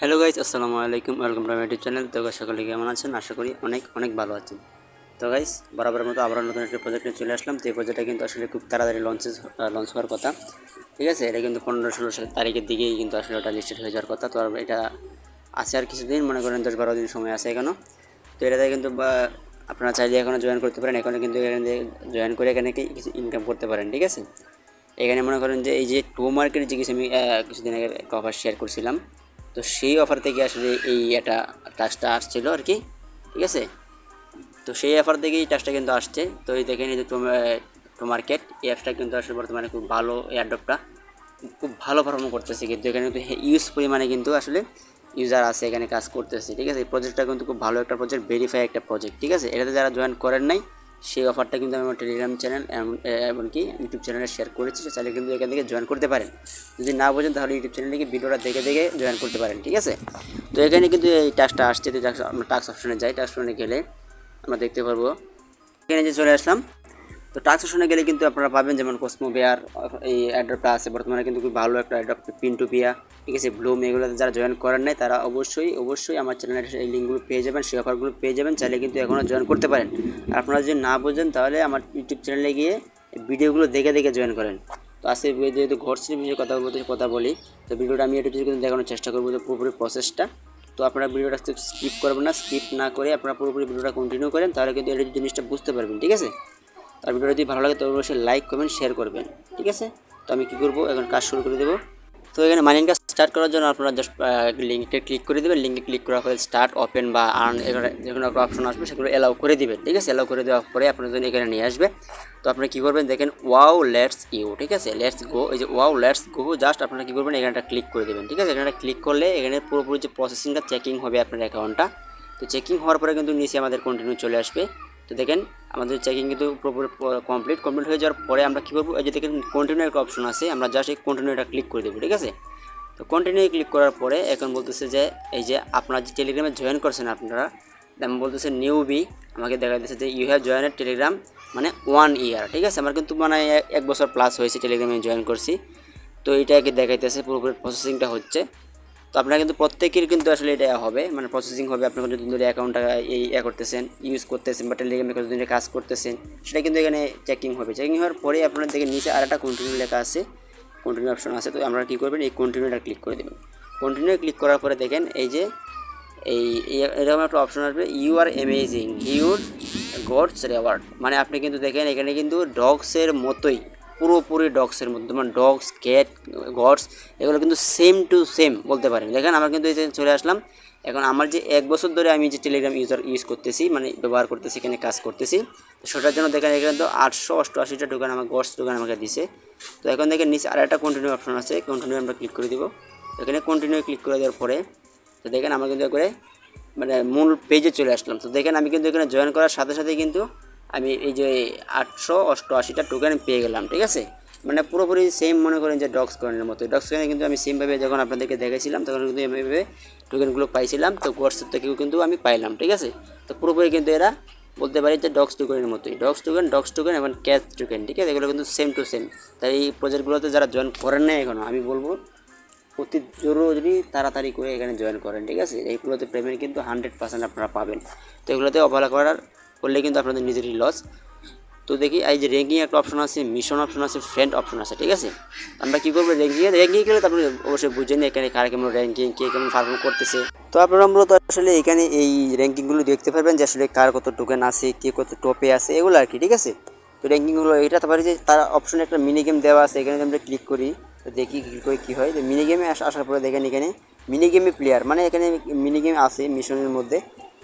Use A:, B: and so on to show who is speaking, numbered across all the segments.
A: Hello guys আসসালামু আলাইকুম welcome to YouTube channel তো সকলে কেমন আছেন? আশা করি অনেক অনেক ভালো আছেন। তো গাইজ বরাবরের মতো আবার নতুন একটা প্রজেক্ট নিয়ে চলে আসলাম। তো এই প্রজেক্টটা কিন্তু আসলে খুব তাড়াতাড়ি লঞ্চেস লঞ্চ হওয়ার কথা। ঠিক আছে? এটা কিন্তু পনেরো, ষোলো তারিখের দিকেই কিন্তু আসলে ওটা লিস্টেড হয়ে যাওয়ার কথা। তো আর এটা আছে আর কিছুদিন, মনে করেন দশ বারো দিন সময় আছে এখনও তো এটাতে কিন্তু আপনারা চাইলে এখনও জয়েন করতে পারেন। এখানে কিন্তু এখানে জয়েন করে এখানে কিছু ইনকাম করতে পারেন, ঠিক আছে? এখানে মনে করেন যে, এই যে টু মার্কেট যে কিছু আমি কিছুদিন আগে কভার শেয়ার করছিলাম। তো সেই অফার থেকে আসলে এই একটা টাচটা আসছিল আর কি, ঠিক আছে? তো সেই অফার থেকেই টাচটা কিন্তু আসছে। তো এই দেখেন এই যে টু মার্কেট এই অ্যাপসটা কিন্তু আসলে বর্তমানে খুব ভালো এয়ারডপটা খুব ভালো পারফর্ম করতেছে। কিন্তু এখানে কিন্তু ইউজ পরিমাণে কিন্তু আসলে ইউজার আছে, এখানে কাজ করতেছে, ঠিক আছে? এই প্রজেক্টটা কিন্তু খুব ভালো একটা প্রজেক্ট ভেরিফাই একটা প্রজেক্ট ঠিক আছে? এটাতে যারা জয়েন করেন নাই সেই অফারটা কিন্তু আমি আমার টেলিগ্রাম চ্যানেল এমনকি ইউটিউব চ্যানেলে শেয়ার করেছি। সে চাইলে কিন্তু এখান থেকে জয়েন করতে পারেন। যদি না বোঝেন, তাহলে ইউটিউব চ্যানেলে গিয়ে ভিডিওটা দেখে দেখে জয়েন করতে পারেন, ঠিক আছে? তো এখানে কিন্তু এই টাস্কটা আসছে তো টাস্ক অপশনে যাই। টাস্ক অপশনে গেলে আমরা দেখতে পারব। এখানে যে চলে আসলাম তো টাক্স সেশনে গেলে কিন্তু আপনারা পাবেন যেমন কসমো বিয়ার এই অ্যাড্রপটা আছে বর্তমানে কিন্তু খুব ভালো একটা অ্যাড্রপ পিন্টু পিয়া ঠিক আছে ব্লুম এগুলোতে যারা জয়েন করেন নাই, তারা অবশ্যই অবশ্যই আমার চ্যানেলের এই লিঙ্কগুলো পেয়ে যাবেন, সেই অফারগুলো পেয়ে যাবেন, চাইলে কিন্তু এখনও জয়েন করতে পারেন। আর আপনারা যদি না বোঝেন, তাহলে আমার ইউটিউব চ্যানেলে গিয়ে ভিডিওগুলো দেখে দেখে জয়েন করেন। তো আজকে যেহেতু ঘটছে বিষয়ে কথা বলতে, কথা বলি। তো ভিডিওটা আমি একটু কিন্তু দেখানোর চেষ্টা করব, যে পুরোপুরি প্রসেসটা তো আপনারা ভিডিওটা স্কিপ করবেন না স্কিপ না করে আপনারা পুরোপুরি ভিডিওটা কন্টিনিউ করেন, তাহলে কিন্তু এই জিনিসটা বুঝতে পারবেন, ঠিক আছে? আর ভিডিওটা যদি ভালো লাগে, তো অবশ্যই লাইক কমেন্ট শেয়ার করবেন। ঠিক আছে? তো আমি কী করব? এখন কাজ শুরু করে দেবো। তো এখানে মাইনিং কাজ স্টার্ট করার জন্য আপনারা জাস্ট লিঙ্কে ক্লিক করে দেবেন। লিঙ্কে ক্লিক করার পরে স্টার্ট ওপেন বা আর্ন এখানে যে কোনো একটা অপশন আসবে, সেগুলো অ্যালাউ করে দিবেন। ঠিক আছে? অ্যালাউ করে দেওয়ার পরে আপনার জন্য এখানে নিয়ে আসবে, তো আপনি কী করবেন? দেখেন ওয়াও লেটস ইউ ঠিক আছে? লেটস গো এই যে ওয়াও লেটস গো জাস্ট আপনারা কী করবেন? এখানটা ক্লিক করে দেবেন। ঠিক আছে? এখানে ক্লিক করলে এখানে পুরোপুরি যে প্রসেসিংটা চেকিং হবে আপনার অ্যাকাউন্টটা তো চেকিং হওয়ার পরে কিন্তু নিচে আমাদের কন্টিনিউ চলে আসবে। তো দেখেন, আমাদের চেকিং কিন্তু পুরোপুরি কমপ্লিট কমপ্লিট হয়ে যাওয়ার পরে আমরা কী করব? এই যে দেখেন কন্টিনিউ একটা অপশন আছে, আমরা জাস্ট এই কন্টিনিউটা ক্লিক করে দেবো, ঠিক আছে? তো কন্টিনিউ ক্লিক করার পরে এখন বলতেছে যে, এই যে আপনারা যে টেলিগ্রামে জয়েন করছেন আপনারা আমি বলতেছে নিউ বি আমাকে দেখা যাচ্ছে যে ইউ হ্যাভ জয়েনের টেলিগ্রাম মানে ওয়ান ইয়ার ঠিক আছে? আমার কিন্তু মানে এক- বছর প্লাস হয়েছে টেলিগ্রামে জয়েন করছি। তো এইটাকে দেখাইতেছে পুরোপুরি প্রসেসিংটা হচ্ছে। তো আপনারা কিন্তু প্রত্যেকের কিন্তু আসলে এটা হবে মানে প্রসেসিং হবে। আপনার যদি ধরে অ্যাকাউন্টটা এই ইয়ে করতেছেন ইউজ করতেছেন বা টেলিগ্রামে কতদিন কাজ করতেছেন, সেটা কিন্তু এখানে চেকিং হবে। চেকিং হওয়ার পরে আপনার দেখে নিচে আর একটা কন্টিনিউ লেখা আছে কন্টিনিউ অপশন আছে। তো আপনারা কী করবেন, এই কন্টিনিউটা ক্লিক করে দেবেন। কন্টিনিউ ক্লিক করার পরে দেখেন, এই যে, এই- এরকম একটা অপশন আসবে you are amazing your gods reward মানে আপনি কিন্তু দেখেন, এখানে কিন্তু ডগসের মতোই পুরোপুরি ডগসের মধ্যে মানে ডগস ক্যাট গডস এগুলো কিন্তু সেম টু সেম বলতে পারেন। দেখেন, আমরা কিন্তু এই চলে আসলাম। এখন আমার যে এক বছর ধরে আমি যে টেলিগ্রাম ইউজার ইউজ করতেছি মানে ব্যবহার করতেছি, এখানে কাজ করতেছি, তো সেটার জন্য দেখেন, এখানে তো আটশো অষ্টআশিটা টোকেন আমার গডস টোকেন আমাকে দিছে। তো এখন দেখেন, নিচে আর একটা কন্টিনিউ অপশন আছে। কন্টিনিউ আমরা ক্লিক করে দিব। এখানে কন্টিনিউ ক্লিক করে দেওয়ার পরে, তো দেখেন, আমরা কিন্তু করে মানে মূল পেজে চলে আসলাম। তো দেখেন, আমি কিন্তু এখানে জয়েন করার সাথে সাথে কিন্তু আমি এই যে আটশো অষ্টআশিটা টোকেন পেয়ে গেলাম, ঠিক আছে? মানে পুরোপুরি সেম মনে করেন যে ডক্স কয়েনের মতো। ডক্স কয়েনে কিন্তু আমি সেমভাবে যখন আপনাদেরকে দেখেছিলাম তখন কিন্তু এভাবে টোকেনগুলো পাইছিলাম। তো হোয়াটসঅ্যাপ থেকেও কিন্তু আমি পাইলাম, ঠিক আছে? তো পুরোপুরি কিন্তু এরা বলতে পারি যে ডক্স টোকেনের মতোই। ডক্স টোকেন ডক্স টোকেন এবং ক্যাশ টোকেন ঠিক আছে? এগুলো কিন্তু সেম টু সেম তাই এই প্রজেক্টগুলোতে যারা জয়েন করেন না এখনও আমি বলব অতি জরুরি তাড়াতাড়ি করে এখানে জয়েন করেন, ঠিক আছে? এইগুলোতে পেমেন্ট কিন্তু হান্ড্রেড পার্সেন্ট আপনারা পাবেন। তো এগুলোতে অবহেলা করার করলে কিন্তু আপনাদের নিজেরই লস তো দেখি, এই যে র্যাঙ্কিং একটা অপশন আছে মিশন অপশন আছে ফ্রেন্ড অপশন আছে, ঠিক আছে? আমরা কী করব র্যাঙ্কিংয়ে র্যাঙ্কিং গেলে তারপরে অবশ্যই বুঝে নিই এখানে কার কেমন র্যাঙ্কিং কে কেমন পারফর্ম করতেছে। তো আপনারা মূলত আসলে এখানে এই র্যাঙ্কিংগুলো দেখতে পারবেন যে আসলে কার কত টোকেন আছে, কে কত টপে আছে, এগুলো আর কি, ঠিক আছে? তো র্যাঙ্কিংগুলো এটা তো পারি যে তার অপশনে একটা মিনি গেম দেওয়া আছে, এখানে আমরা ক্লিক করি। তো দেখি কী করে কী হয়? তো মিনি গেমে আসার পরে দেখেন এখানে মিনি গেমে প্লেয়ার মানে এখানে মিনি গেম আছে মিশনের মধ্যে।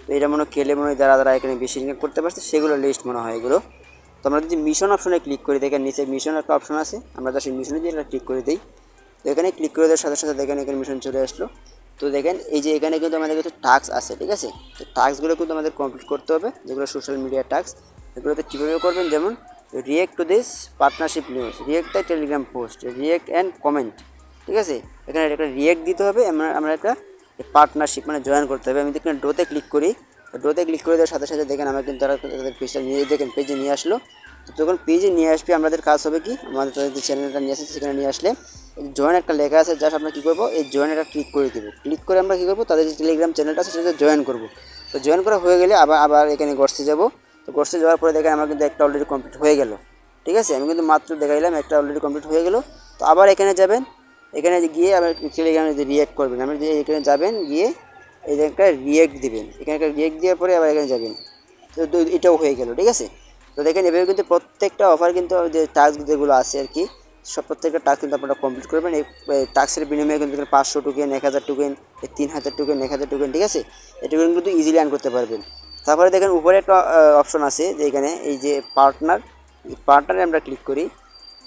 A: তো এটা মনে হয় খেলে মনে হয় যারা যারা এখানে বেশি ইনকাম করতে পারছে, সেগুলো লিস্ট মনে হয় এগুলো। তো আমরা যদি মিশন অপশনে ক্লিক করি, দেখেন নিচে মিশন একটা অপশন আছে, আমরা যা সেই মিশনে দিয়ে এটা ক্লিক করে দিই। তো এখানে ক্লিক করে দেওয়ার সাথে সাথে দেখেন এখানে মিশন চলে আসলো। তো দেখেন এই যে এখানে কিন্তু আমাদের কিছু টাস্ক আছে, ঠিক আছে? তো টাস্কগুলো কিন্তু আমাদের কমপ্লিট করতে হবে, যেগুলো সোশ্যাল মিডিয়া টাস্ক এগুলোতে কীভাবে করবেন? যেমন react to this partnership news react the Telegram post react and comment ঠিক আছে? এখানে একটা রিয়েক্ট দিতে হবে, আমরা আমরা একটা পার্টনারশিপ মানে জয়েন করতে হবে। আমি দেখেন ডোতে ক্লিক করি। তো ডোতে ক্লিক করে দেওয়ার সাথে সাথে দেখেন আমার কিন্তু তারা তাদের পেজটা নিয়ে দেখেন পেজে নিয়ে আসলো। তো যখন পেজে নিয়ে আসবে আমাদের কাজ হবে কি? আমাদের তাদের যে চ্যানেলটা নিয়ে আসছে, সেখানে নিয়ে আসলে জয়েন একটা লেখা আছে জাস্ট আমরা কী করব? এই জয়েন একটা ক্লিক করে দেবো। ক্লিক করে আমরা কী করব? তাদের যে টেলিগ্রাম চ্যানেলটা আছে, সেটাতে জয়েন করব। তো জয়েন করা হয়ে গেলে আবার আবার এখানে গর্সে যাব। তো গর্সে যাওয়ার পরে দেখেন আমার কিন্তু একটা অলরেডি কমপ্লিট হয়ে গেল। ঠিক আছে? আমি কিন্তু মাত্র দেখাইলাম, একটা অলরেডি কমপ্লিট হয়ে গেল। তো আবার এখানে যাবেন। এখানে গিয়ে আবার টেলিগ্রামে রিয়েক্ট করবেন। আপনি এখানে যাবেন, গিয়ে এই একটা রিয়েক্ট দিবেন। এখানে একটা রিয়েক্ট দেওয়ার পরে আবার এখানে যাবেন। তো এটাও হয়ে গেল, ঠিক আছে? তো দেখেন, এভাবে কিন্তু প্রত্যেকটা অফার কিন্তু যে টাস্ক যেগুলো আছে আর কি, সব প্রত্যেকটা টাস্ক কিন্তু আপনারা কমপ্লিট করবেন এই টাস্কের বিনিময়ে কিন্তু পাঁচশো টোকেন এক হাজার টোকেন তিন হাজার টোকেন এক হাজার টোকেন ঠিক আছে? এই টোকেন কিন্তু ইজিলি আর্ন করতে পারবেন। তারপরে দেখেন, উপরে একটা অপশন আছে যে এখানে এই যে পার্টনার পার্টনারে আমরা ক্লিক করি।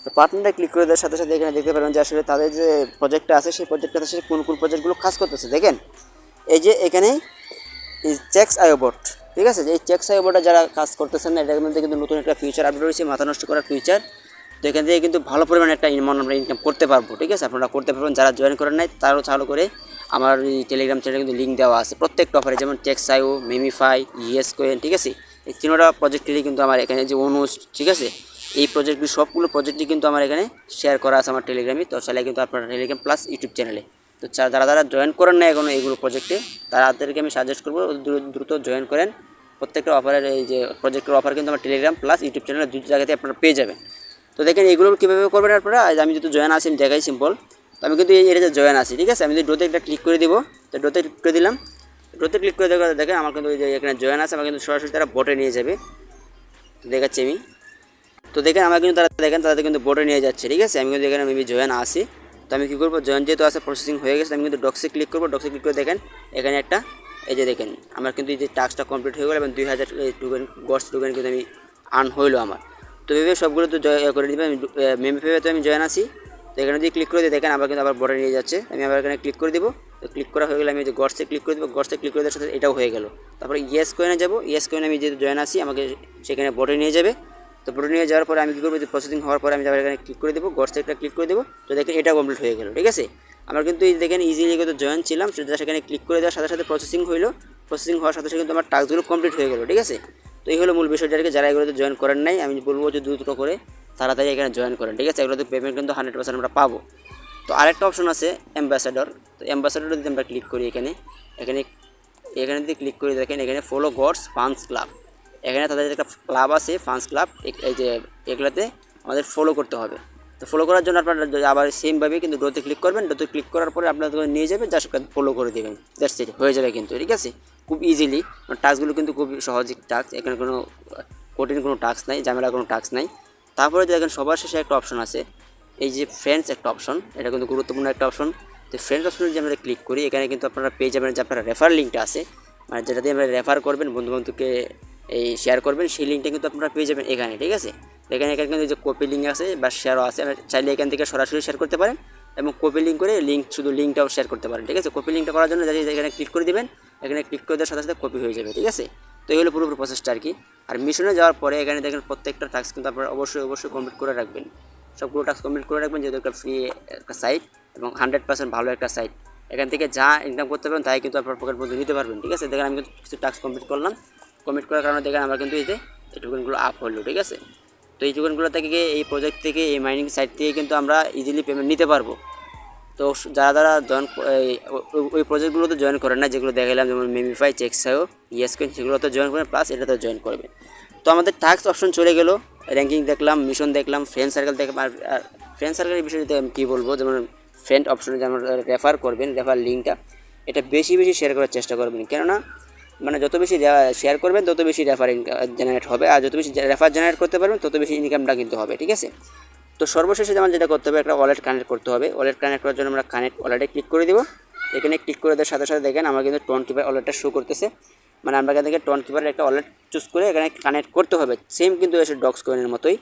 A: তো পার্টনারে ক্লিক করে দেওয়ার সাথে সাথে এখানে দেখতে পারেন যে আসলে তাদের যে প্রজেক্টটা আছে, সেই প্রজেক্টটা আছে কোন কোন প্রজেক্টগুলো কাজ করতেছে, দেখেন? এই যে এখানে চেক্স আয়োবট ঠিক আছে? যে এই চেক্স আয়োবটটা যারা কাজ করতেছেন এটার মধ্যে কিন্তু নতুন একটা ফিউচার আপডেট হয়েছে মাথা নষ্ট করার ফিউচার তো এখান থেকে কিন্তু ভালো পরিমাণে একটা ইনকাম আমরা ইনকাম করতে পারব, ঠিক আছে? আপনারা করতে পারবেন, যারা জয়েন করেন নাই, তারও চালু করে আমার এই টেলিগ্রাম চ্যানেলে কিন্তু লিঙ্ক দেওয়া আছে, প্রত্যেকটা অফারে যেমন টেক্স আইও মেমিফাই ইএস কোয়েন ঠিক আছে? এই তিনোটা প্রজেক্টেরই কিন্তু আমার এখানে যে অনুজ ঠিক আছে? এই প্রজেক্টগুলি সবগুলো প্রজেক্টই কিন্তু আমার এখানে শেয়ার করা আছে আমার টেলিগ্রামে তো চাইলে কিন্তু আপনার টেলিগ্রাম প্লাস ইউটিউব চ্যানেলে তো যারা যারা জয়েন করেন না এখনও এইগুলো প্রজেক্টে তাদেরকে আমি সাজেস্ট করব দ্রুত জয়েন করেন। প্রত্যেকটা অফারের এই যে প্রজেক্টের অফার কিন্তু আমার টেলিগ্রাম প্লাস ইউটিউব চ্যানেলে দুটো জায়গাতে আপনারা পেয়ে যাবেন। তো দেখেন এগুলো কীভাবে করবেন আপনারা? আমি যেহেতু জয়েন আছি, আমি দেখাই সিম্পল তো আমি কিন্তু এই এরিয়াতে জয়েন আছি, ঠিক আছে? আমি যদি ডোতে একটা ক্লিক করে দিব, তো ডোতে ক্লিক করে দিলাম। ডোতে ক্লিক করে পরে দেখেন, আমার কিন্তু এখানে জয়েন আছে, আমার কিন্তু সরাসরি তারা বোটে নিয়ে যাবে। দেখাচ্ছি আমি। তো দেখেন, আমার কিন্তু তারা দেখেন তাদের কিন্তু বোর্ডে নিয়ে যাচ্ছে, ঠিক আছে? আমি কিন্তু এখানে মেবি জয়েন আসি। তো আমি কী করব? জয়েন যেহেতু আসে প্রসেসিং হয়ে গেছে আমি কিন্তু ডক্সে ক্লিক করব। ডক্সে ক্লিক করে দেখেন, এখানে একটা, এই যে দেখেন, আমার কিন্তু এই যে টাস্কটা কমপ্লিট হয়ে গেলো এবং দুই হাজার টুকেন গডস টুকেন কিন্তু আমি আর্ন হইল আমার। তো এভাবে সবগুলো তো জয়, করে দিবে আমি মেমে ফেবে তো আমি জয়েন আসি। তো এখানে যদি ক্লিক করে দিই, দেখেন, আবার কিন্তু আবার বোর্ডে নিয়ে যাচ্ছে। আমি আবার এখানে ক্লিক করে দিব। তো ক্লিক করা হয়ে গেলে আমি যে গডসে ক্লিক করে দেবো। গডসে ক্লিক করে দেওয়ার সাথে এটাও হয়ে গেল। তারপরে ইয়েস কোয়েনে যাব। ইয়েস কোয়েনে আমি যেহেতু জয়েন আসি, আমাকে সেখানে বোর্ডে নিয়ে যাবে। তো নিয়ে যাওয়ার পরে আমি কী করব? প্রসেসিং হওয়ার পরে আমি এখানে ক্লিক করে দেবো গডসে একটা ক্লিক করে দেবো। তো দেখেন এটা কমপ্লিট হয়ে গেল, ঠিক আছে? আমার কিন্তু এই দেখেন ইজিলি কিন্তু জয়েন ছিলাম, সেটা সেখানে ক্লিক করে দেওয়ার সাথে সাথে প্রসেসিং হইল। প্রসেসিং হওয়ার সাথে সাথে কিন্তু আমার টাস্কগুলো কমপ্লিট হয়ে গেল, ঠিক আছে? তো এই হলো মূল বিষয়টা আর কি যারা এগুলোতে জয়েন করেন নাই, আমি বলব যে দ্রুত করে তাড়াতাড়ি এখানে জয়েন করেন, ঠিক আছে? এগুলোতে পেমেন্ট কিন্তু হান্ড্রেড পার্সেন্ট আমরা পাবো। তো আরেকটা অপশন আছে অ্যাম্বাসাডর তো অ্যাম্বাসাডর যদি আমরা ক্লিক করি এখানে এখানে এখানে যদি ক্লিক করে দেখেন, এখানে ফলো গডস ফান্স ক্লাব এখানে তাদের একটা ক্লাব আছে ফান্স ক্লাব এই যে এগুলোতে আমাদের ফলো করতে হবে। তো ফলো করার জন্য আপনারা আবার সেমভাবে কিন্তু ডোতে ক্লিক করবেন। ডোতে ক্লিক করার পরে আপনাদের নিয়ে যাবে জাস্ট ফলো করে দেবেন। জাস্ট ইট হয়ে যাবে কিন্তু, ঠিক আছে? খুব ইজিলি টাস্কগুলো কিন্তু খুব সহজ টাস্ক এখানে কোনো কঠিন কোনো টাস্ক নাই ঝামেলা কোনো টাস্ক নাই। তারপরে দেখেন, সবার শেষে একটা অপশন আছে, এই যে ফ্রেন্ডস একটা অপশন এটা কিন্তু গুরুত্বপূর্ণ একটা অপশন তো ফ্রেন্ডস অপশনে যদি আমরা ক্লিক করি, এখানে কিন্তু আপনারা পেয়ে যাবেন যে আপনারা রেফার লিঙ্কটা আছে মানে যেটা দিয়ে আমরা রেফার করবেন বন্ধুবান্ধবকে এই শেয়ার করবেন, সেই লিঙ্কটা কিন্তু আপনারা পেয়ে যাবেন এখানে, ঠিক আছে? এখানে এখানে কিন্তু যে কপি লিঙ্ক আছে বা শেয়ারও আছে চাইলে এখান থেকে সরাসরি শেয়ার করতে পারেন এবং কপি লিঙ্ক করে লিঙ্ক শুধু লিঙ্কটাও শেয়ার করতে পারেন, ঠিক আছে? কপি লিঙ্কটা করার জন্য এখানে ক্লিক করে দিবেন, এখানে ক্লিক করে দেওয়ার সাথে সাথে কপি হয়ে যাবে, ঠিক আছে? তো এই হলো পুরোপুরি প্রসেসটা আর কি। আর মিশনে যাওয়ার পরে এখানে দেখেন প্রত্যেকটা টাস্ক কিন্তু আপনারা অবশ্যই অবশ্যই কমপ্লিট করে রাখবেন। সবগুলো টাস্ক কমপ্লিট করে রাখবেন, যেহেতু একটা ফ্রি একটা সাইট এবং হান্ড্রেড পার্সেন্ট ভালো একটা সাইট এখান থেকে যা ইনকাম করতে পারবেন তাই কিন্তু আপনার পকেট মধ্যে নিতে পারবেন, ঠিক আছে? দেখেন আমি কিন্তু কিছু টাস্ক কমপ্লিট করলাম। কমপ্লিট করার কারণে দেখেন আমার কিন্তু এই যে এই টোকেনগুলো আপ হলো, ঠিক আছে? তো এই টোকেনগুলো থেকে এই প্রজেক্ট থেকে, এই মাইনিং সাইট থেকে কিন্তু আমরা ইজিলি পেমেন্ট নিতে পারব। তো যারা যারা জয়েন ওই প্রজেক্টগুলোতে জয়েন করেন না, যেগুলো দেখালাম, যেমন মেমিফাই চেক্সাও সেগুলো তো জয়েন করেন প্লাস এটাতে জয়েন করবেন। তো আমাদের টাস্ক অপশন চলে গেল র্যাঙ্কিং দেখলাম মিশন দেখলাম ফ্রেন্ড সার্কেল দেখলাম আর ফ্রেন্ড সার্কেলের বিষয়ে আমি কী বলব, যেমন ফ্রেন্ড অপশনে যেমন রেফার করবেন রেফার লিঙ্কটা এটা বেশি বেশি শেয়ার করার চেষ্টা করবেন। কেননা মানে যত বেশি শেয়ার করবেন, তত বেশি রেফার জেনারেট হবে। আর যত বেশি রেফার জেনারেট করতে পারবেন, তত বেশি ইনকামটা কিন্তু হবে, ঠিক আছে? তো সর্বশেষে যেমন যেটা করতে হবে, একটা ওয়ালেট কানেক্ট করতে হবে। ওয়ালেট কানেক্ট করার জন্য আমরা কানেক্ট ওয়ালেটে ক্লিক করে দিব। এখানে ক্লিক করে দেওয়ার সাথে সাথে দেখেন, আমার কিন্তু টোন কিপার ওয়ালেটটা শো করতেছে। মানে আমরা এখান থেকে টোন কিপারের একটা ওয়ালেট চুজ করে এখানে কানেক্ট করতে হবে। সেম কিন্তু এসে ডক্স কয়েনের মতোই।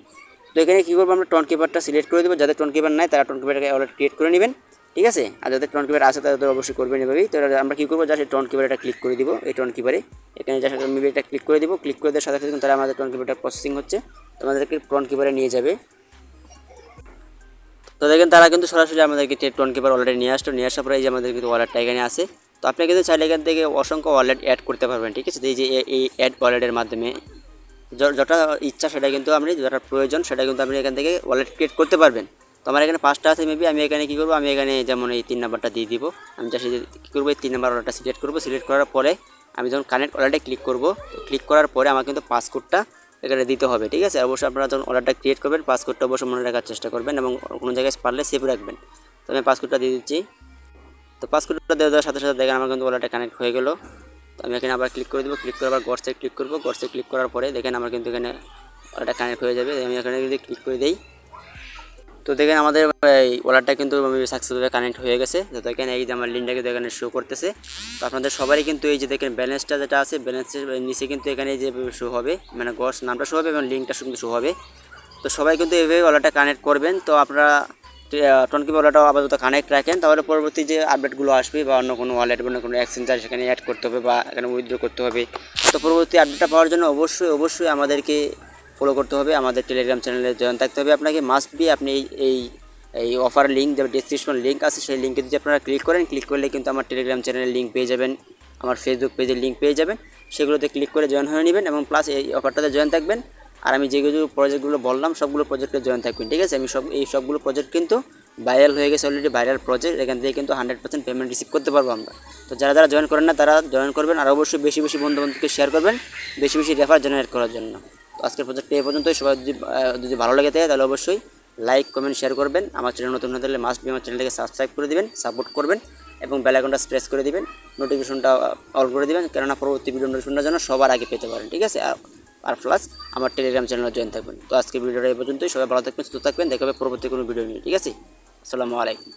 A: তো এখানে কী করব আমরা টোন কিপারটা সিলেক্ট করে দেবো। যাদের টোন কিপার নাই, তারা টোন কিপারটাকে ওয়ালেট ক্রিয়েট করে নেবেন। ঠিক আছে? আর যাদের টোন কিপার আছে, তাদের অবশ্যই করবেন এভাবেই। তো আমরা কী করব? জাস্ট টোন কিপার এটা ক্লিক করে দিব, এই টোন কিপারে এখানে জাস্ট মেবি এটা ক্লিক করে দিব। ক্লিক করে দেওয়ার সাথে সাথে তারা আমাদের টোন কিপারটা প্রসেসিং হচ্ছে। আমাদেরকে টোন কিপারে নিয়ে যাবে। তো দেখেন, তারা কিন্তু সরাসরি আমাদেরকে টোন কিপার অলরেডি নিয়ে আসতো নিয়ে আসার পরে এই যে আমাদের কিন্তু ওয়ালেটটা এখানে আসে তো আপনি কিন্তু চাইলে এখান থেকে অসংখ্য ওয়ালেট অ্যাড করতে পারবেন, ঠিক আছে? এই যে এই অ্যাড ওয়ালেটের মাধ্যমে যটা ইচ্ছা সেটা কিন্তু আপনি, যেটা প্রয়োজন সেটা কিন্তু আপনি এখান থেকে ওয়ালেট ক্রিয়েট করতে পারবেন। তো আমার এখানে পাঁচটা আছে মেবি আমি এখানে কী করব? আমি এখানে যেমন এই তিন নাম্বারটা দিয়ে দিব। আমি জাস্ট কী করব? এই তিন নাম্বার অর্ডারটা সিলেক্ট করব। সিলেক্ট করার পরে আমি যখন কানেক্ট অর্ডারটা ক্লিক করব ক্লিক করার পরে আমার কিন্তু পাসকোডটা এখানে দিতে হবে, ঠিক আছে? অবশ্যই আপনারা যখন অর্ডারটা ক্রিয়েট করবেন পাসকোডটা অবশ্যই মনে রাখার চেষ্টা করবেন এবং কোনো জায়গায় পারলে সেভ রাখবেন। তো আমি পাসকোডটা দিয়ে দিচ্ছি। তো পাসকোডটা দেওয়া দেওয়ার সাথে সাথে দেখেন আমার কিন্তু অর্ডারটা কানেক্ট হয়ে গেলো। তো আমি এখানে আবার ক্লিক করে দেবো। ক্লিক করে আবার গডসে ক্লিক করব। গডসে ক্লিক করার পরে দেখেন আমার কিন্তু এখানে অর্ডারটা কানেক্ট হয়ে যাবে। আমি এখানে যদি ক্লিক করে দিই তো দেখেন আমাদের, এই ওয়ালারটা কিন্তু সাকসেসফুলি কানেক্ট হয়ে গেছে। তো দেখেন এই যে আমার লিঙ্কটা কিন্তু এখানে শো করতেছে। তো আপনাদের সবারই কিন্তু এই যে দেখেন ব্যালেন্সটা যেটা আছে ব্যালেন্সের নিচে কিন্তু এখানে যে শো হবে মানে গস নামটা শো হবে এবং লিঙ্কটা কিন্তু শো হবে। তো সবাই কিন্তু এইভাবে ওয়ালারটা কানেক্ট করবেন। তো আপনারা টনকি ওয়ালারটা আপাতত কানেক্ট রাখেন। তাহলে পরবর্তী যে আপডেটগুলো আসবে বা অন্য কোনো ওয়ালেট বা অন্য কোনো এক্সচেঞ্জার সেখানে অ্যাড করতে হবে বা এখানে উইথড্র করতে হবে। তো পরবর্তী আপডেটটা পাওয়ার জন্য অবশ্যই অবশ্যই আমাদেরকে ফলো করতে হবে, আমাদের টেলিগ্রাম চ্যানেলে জয়েন থাকতে হবে। আপনাকে মাস্ট বি আপনি এই এই অফার লিঙ্ক যে ডিসক্রিপশন লিঙ্ক আছে, সেই লিঙ্কে যদি আপনারা ক্লিক করেন ক্লিক করলে কিন্তু আমার টেলিগ্রাম চ্যানেলের লিঙ্ক পেয়ে যাবেন, আমার ফেসবুক পেজের লিঙ্ক পেয়ে যাবেন। সেগুলোতে ক্লিক করে জয়েন হয়ে নেবেন এবং প্লাস এই অফারটাতে জয়েন থাকবেন। আর আমি যেগুলো প্রজেক্টগুলো বললাম, সবগুলো প্রজেক্টে জয়েন থাকবেন, ঠিক আছে? আমি সব, এই সবগুলো প্রজেক্ট কিন্তু ভাইরাল হয়ে গেছে অলরেডি ভাইরাল প্রজেক্ট এখান থেকে কিন্তু হান্ড্রেড পার্সেন্ট পেমেন্ট রিসিভ করতে পারব আমরা। তো যারা যারা জয়েন করেন না, তারা জয়েন করবেন, আর অবশ্যই বেশি বেশি বন্ধু বান্ধবকে শেয়ার করবেন, বেশি বেশি রেফার জেনারেট করার জন্য। তো আজকের প্রজেক্টটা এই পর্যন্তই। সবাই যদি যদি ভালো লাগে থাকে, তাহলে অবশ্যই লাইক কমেন্ট শেয়ার করবেন। আমার চ্যানেল নতুন হলে মাস্ট বি আমার চ্যানেলটাকে সাবস্ক্রাইব করে দেবেন সাপোর্ট করবেন এবং বেল আইকনটা প্রেস করে দিবেন নোটিফিকেশনটা অল করে দিবেন, কেননা পরবর্তী ভিডিও নোটিফিকেশনটা যেন সবার আগে পেতে পারেন, ঠিক আছে? আর- প্লাস আমার টেলিগ্রাম চ্যানেলে জয়েন থাকবেন। তো আজকে ভিডিওটা এই পর্যন্তই। সবাই ভালো থাকবেন, সুস্থ থাকবেন। দেখা হবে পরবর্তী কোনো ভিডিও নিয়ে, ঠিক আছে? আসসালামু আলাইকুম।